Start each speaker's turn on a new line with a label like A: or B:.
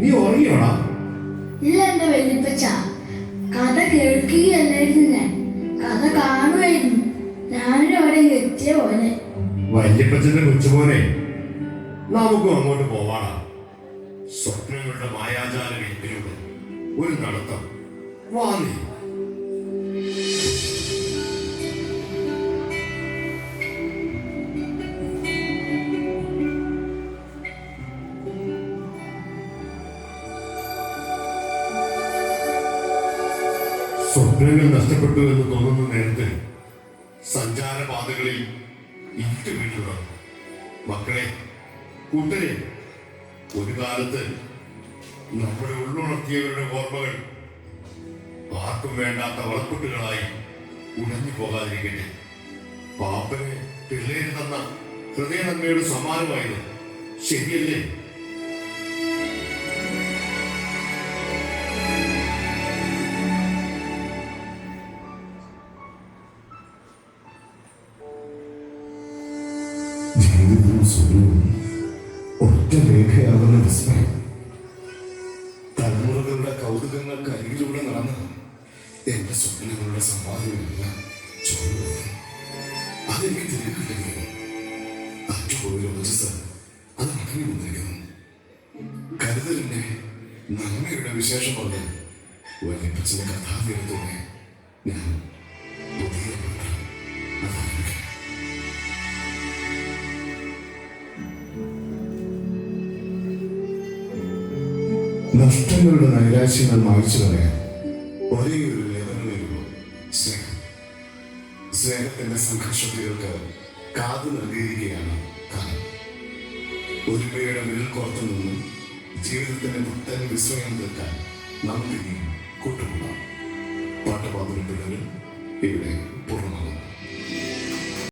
A: നീ ഉറങ്ങിയോടാ?
B: ഇല്ല എന്റെ വല്യപ്പച്ച. കഥ കേൾക്കുകയല്ലായിരുന്നു ഞാൻ. കഥ കാണുമായിരുന്നു. ഞാനും അവിടെ എത്തിയ പോലെ
A: വല്യപ്പച്ചന്റെ കൊച്ചുപോലെ നമുക്കും അങ്ങോട്ട് പോവാടാ. സ്വപ്നങ്ങളുടെ മായാജാല വീട്ടിലൂടെ ഒരു നടത്തം. വാ സ്വപ്നങ്ങൾ നഷ്ടപ്പെട്ടു എന്ന് തോന്നുന്ന നേരത്തെ സഞ്ചാരപാതകളിൽ ഇരുട്ട് വീഴുക മക്കളെ കൂട്ടരെ ഒരു കാലത്ത് നമ്മുടെ ഉള്ളുണർത്തിയവരുടെ ഓർമ്മകൾ ആർക്കും വേണ്ടാത്ത വളക്കുട്ടുകളായി ഉടഞ്ഞു പോകാതിരിക്കട്ടെ. പാപ്പനെ പിള്ളേര് തന്ന ഹൃദയനന്മയുടെ സമാനമായത് ശരിയല്ലേ?
C: ജീവിതവും സ്വപ്നവും ഒറ്റ രേഖയാകുന്ന വിസ്മയം. തലമുറകളുടെ കൗതുകങ്ങൾക്ക് അരികിലൂടെ നടന്ന് എന്റെ സ്വപ്നങ്ങളുടെ സമ്പാദ്യമെല്ലാം ചോദ്യം അതെനിക്ക് തിരികെ കിട്ടുകയും അറ്റുപോയ ഓജസ് അത് അടങ്ങി വന്നിരിക്കുന്നു. കരുതലിന്റെ നന്മയുടെ വിശേഷം പറഞ്ഞ് വലിയപ്പച്ചന്റെ കഥാതീരത്തോടെ ഞാൻ പുതിയ പത്രം അതായിരിക്കും നഷ്ടങ്ങളുടെ നൈരാശ്യങ്ങൾ മായ്ച്ചു കളയാൻ ഒരേ ഒരു ലേഖനമേയുള്ളൂ സ്നേഹം. സ്നേഹത്തിന്റെ സംഘർഷത്തിലേക്ക് കാതു നൽകിയിരിക്കുകയാണ് കാലം. ഒരുമയുടെ മേൽക്കോർത്തു കോർത്തു നിന്നും ജീവിതത്തിന്റെ പുത്തൻ വിസ്മയം തീർക്കാൻ നമുക്ക് ഇനി കൂട്ടുകൂടാം. പാട്ടുപാടും പിള്ളേരും ഇവിടെ പൂർണ